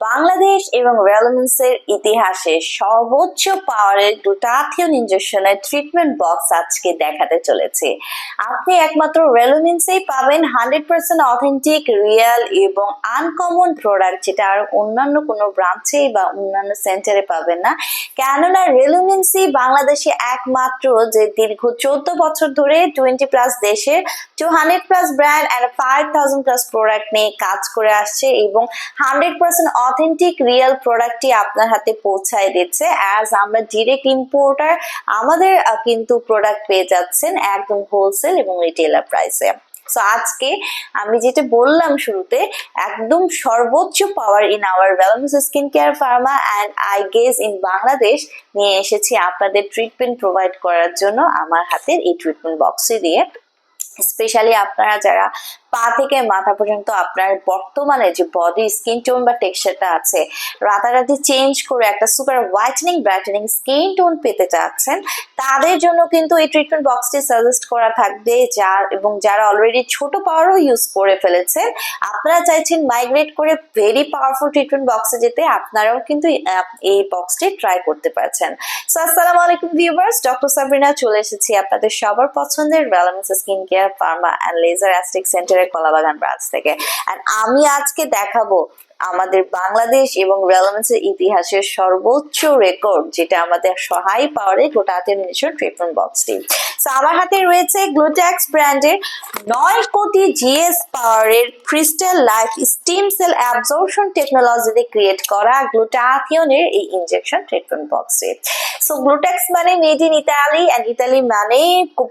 বাংলাদেশ এবং রেলমেন্সের ইতিহাসে সর্বোচ্চ পাওয়ারের গ্লুটাথিয়ন ইনজেকশনের ট্রিটমেন্ট বক্স আজকে দেখাতে চলেছে। আপনি একমাত্র রেলোমিন্সেই পাবেন হান্ড্রেড পার্সেন্ট অথেন্টিক রিয়েল এবং আনকমন প্রোডাক্ট যেটা আর অন্যান্য কোনো ব্রাঞ্চেই বা অন্যান্য সেন্টারে পাবেন না। কেননা রেলোমিন্সই বাংলাদেশে একমাত্র যে দীর্ঘ চোদ্দ বছর ধরে টোয়েন্টি প্লাস দেশে two hundred plus brand and five thousand plus product নিয়ে কাজ করে আসছে এবং হান্ড্রেড পার্সেন্ট অথেন্টিক রিয়েল প্রোডাক্টটি আপনার হাতে পৌঁছায় দিচ্ছে। অ্যাজ আমরা ডিরেক্ট ইম্পোর্টার আমাদের কিন্তু প্রোডাক্ট পেয়ে যাচ্ছেন একদম হোলসেল এবং রিটেলার প্রাইসে সো আজকে আমি যেটা বললাম শুরুতে, একদম সর্বোচ্চ power in our wellness skin care pharma and I guess in Bangladesh নিয়ে এসেছি আপনাদের ট্রিটমেন্ট প্রোভাইড করার জন্য আমার হাতের এই ট্রিটমেন্ট বক্সে দিয়ে। স্পেশালি আপনারা যারা পা থেকে মাথা পর্যন্ত আপনার বর্তমানে যে বডি স্কিন টোন বা টেক্সচারটা আছে, রাতারাতি চেঞ্জ করে একটা super whitening brightening skin tone পেতে চাচ্ছেন, তাদের জন্য কিন্তু এই ট্রিটমেন্ট বক্সটি সাজেস্ট করা থাকবে যার এবং যারা অলরেডি ছোট পাওয়ারও ইউজ করে ফেলেছেন, আপনারা চাইছেন মাইগ্রেট করে ভেরি পাওয়ারফুল ট্রিটমেন্ট বক্সে যেতে, আপনারাও কিন্তু এই বক্সটি ট্রাই করতে পারছেন। সো আসসালামু আলাইকুম ভিউয়ার্স ডক্টর সাবরিনা চলে এসেছি আপনাদের সবার পছন্দের wellness skin care pharma and laser aesthetic সেন্টারের কলাবাগান ব্রাঞ্চ থেকে। অ্যান্ড আমি আজকে দেখাবো আমাদের বাংলাদেশ এবং রেলেভেন্সের ইতিহাসের সর্বোচ্চ রেকর্ড যেটা আমাদের সহায় পাওয়ারে গোটা গোটাতে মিনিশন ট্রিটমেন্ট বক্সটি আমার হাতে রয়েছে গ্লুট্যাক্স ব্র্যান্ডের নয় কোটি জিএস পাওয়ারের crystal life stem cell absorption টেকনোলজিতে ক্রিয়েট করা গ্লুটাথিয়নের এই ইনজেকশন ট্রিটমেন্ট বক্সে সো গ্লুট্যাক্স মানে made in Italy and Italy মানে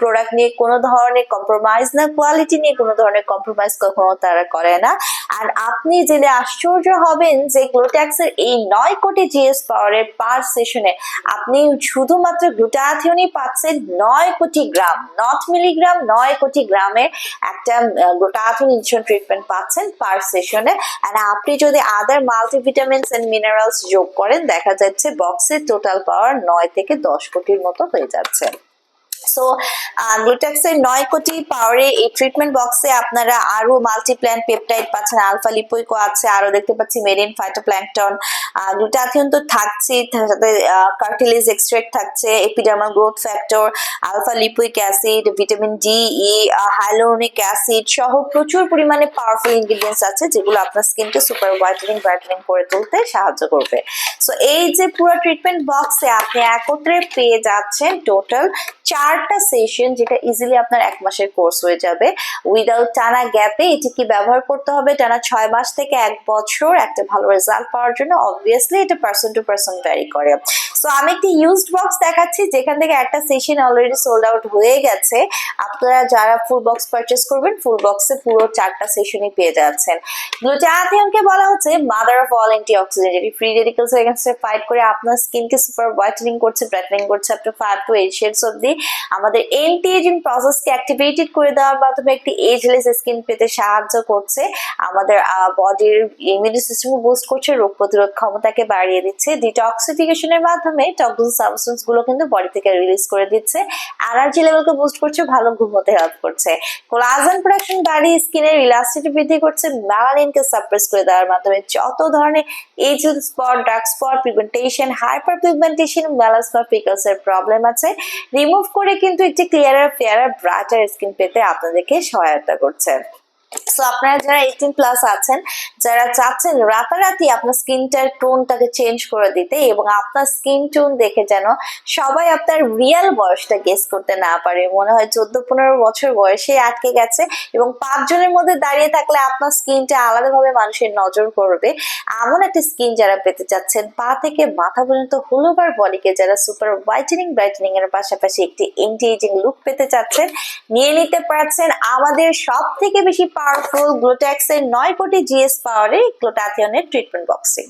প্রোডাক্ট নিয়ে কোনো ধরনের কম্প্রোমাইজ না কোয়ালিটি নিয়ে কোনো ধরনের কম্প্রোমাইজ কখনো তারা করে না। আর আপনি জেনে আশ্চর্য হবেন যে গ্লুট্যাক্সের এই নয় কোটি জিএস পাওয়ারের পার সেশনে আপনি শুধুমাত্র গ্লুটাথিয়নই পাচ্ছেন নয় কোটি গ্রাম নট মিলিগ্রাম নয় কোটি গ্রামে একটা গ্লুটাথিয়ন ইনসুলিন ট্রিটমেন্ট পাচ্ছেন পার সেশনে আর আপনি যদি আদার মাল্টিভিটামিনস এন্ড মিনারেলস যোগ করেন, দেখা যাচ্ছে বক্সের টোটাল পাওয়ার নয় থেকে দশ কোটির মতো হয়ে যাচ্ছে। সো গ্লুটাক্সের নয় কোটি পাওয়ারে এই ট্রিটমেন্ট বক্সে আপনারা আরও মাল্টিপ্ল্যান্ট পেপটাইড পাচ্ছেন। আলফা লিপোইকো আছে আরও দেখতে পাচ্ছি মেরিন ফাইটোপ্ল্যাঙ্কটন গ্লুটাথিয়ন তো থাকছে সাথে কার্টিলেজ এক্সট্রাক্ট থাকছে epidermal growth factor alpha lipoic acid vitamin D E hyaluronic acid সহ প্রচুর পরিমাণে পাওয়ারফুল ইনগ্রিডিয়েন্টস আছে, যেগুলো আপনার স্কিনকে সুপার হোয়াইটেনিং ব্রাইটেনিং করে তুলতে সাহায্য করবে। সো এই যে পুরো ট্রিটমেন্ট বক্সে আপনি একত্রে পেয়ে যাচ্ছেন টোটাল চারটা সেশন যেটা ইজিলি আপনার এক মাসের কোর্স হয়ে যাবে। উইদাউট টানা গ্যাপে এটিকে ব্যবহার করতে হবে? টানা ছয় মাস থেকে এক বছর একটা ভালো রেজাল্ট পাওয়ার জন্য অবভিয়াসলি এটা পার্সন টু পার্সন ভ্যারি করে। সো আমি একটি ইউজড বক্স দেখাচ্ছি, যেখান থেকে একটা সেশন অলরেডি সোল্ড আউট হয়ে গেছে। আপনারা যারা ফুল বক্স পারচেস করবেন ফুল বক্সে পুরো চারটা সেশনই পেয়ে যাচ্ছেন। গ্লুটাথিয়নকে বলা হচ্ছে mother of all antioxidant এটি ফ্রি রেডিকেলস এগেনস্টে ফাইট করে আপনার স্কিনকে সুপার হোয়াইটেনিং করছে ব্রাইটেনিং করছে up to five to eight shades অব্দি আমাদের এন্টি এজিং প্রসেসকে অ্যাক্টিভেটেড করে দেওয়ার মাধ্যমে একটি এজলেস স্কিন পেতে সাহায্য করছে। আমাদের বডির ইমিউনি সিস্টেম বুস্ট করছে, রোগ প্রতিরোধ ক্ষমতাকে বাড়িয়ে দিচ্ছে। ডিটক্সিফিকেশনের মাধ্যমে টক্সিন সাবস্টেন্সগুলো কিন্তু বডি থেকে রিলিজ করে দিচ্ছে। এনার্জি লেভেলকে বুস্ট করছে, ভালো ঘুমোতে হেল্প করছে। কোলাজেন প্রোডাকশন বাড়িয়ে স্কিনের ইলাস্টিটি বৃদ্ধি করছে। মেলানিনকে সাপ্রেস করে দেওয়ার মাধ্যমে যত ধরনের এজেল spot dark spot pigmentation hyperpigmentation melasma pickles এর প্রবলেম আছে। রিমুভ করে কিন্তু একটি ক্লিয়ারার ফেয়ারার ব্রাইটার স্কিন পেতে আপনাদেরকে সহায়তা করছে। সো আপনারা যারা এইটিন প্লাস আছেন, যারা চাচ্ছেন রাতারাতি আপনার স্কিনটার টোনটাকে চেঞ্জ করে দিতে এবং আপনার স্কিন টোন দেখে যেন সবাই আপনার রিয়েল বয়সটা গেস করতে না পারে। মনে হয় চোদ্দ পনেরো বছর বয়সে আটকে গেছে এবং পাঁচজনের মধ্যে দাঁড়িয়ে থাকলে আপনার স্কিনটা আলাদাভাবে মানুষের নজর করবে। এমন একটা স্কিন যারা পেতে চাচ্ছেন, পা থেকে মাথা পর্যন্ত হোল ওভার বডিকে যারা সুপার হোয়াইটেনিং ব্রাইটেনিং এর পাশাপাশি একটি এন্টি এজিং লুক পেতে চাচ্ছেন, নিয়ে নিতে পারছেন আমাদের সব থেকে বেশি পাওয়ারফুল গ্লোট্যাক্সের নয় কোটি জিএস পাওয়ারে গ্লোটাথিয়নের ট্রিটমেন্ট বক্সিং